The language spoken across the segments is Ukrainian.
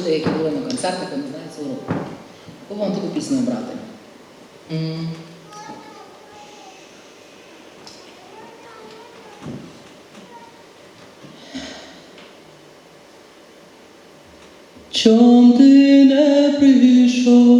люди, які були на концертах, вони знають цього року. Яку вам таку пісню обрати? Mm. Чом ти не прийшов,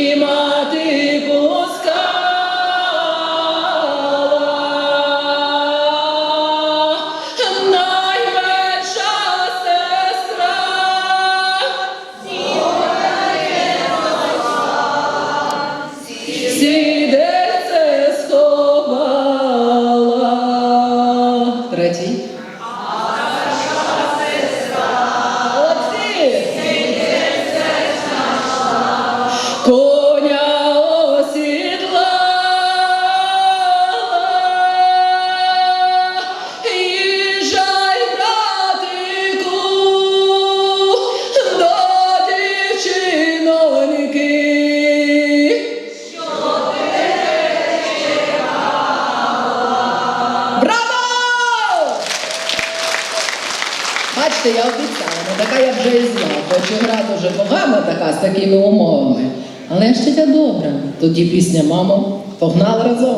Бачите, я обіцяла, ну така я вже і знала. хоч гра дуже погана така з такими умовами. Але я ще тетя добра. Тоді пісня, мамо, погнали разом.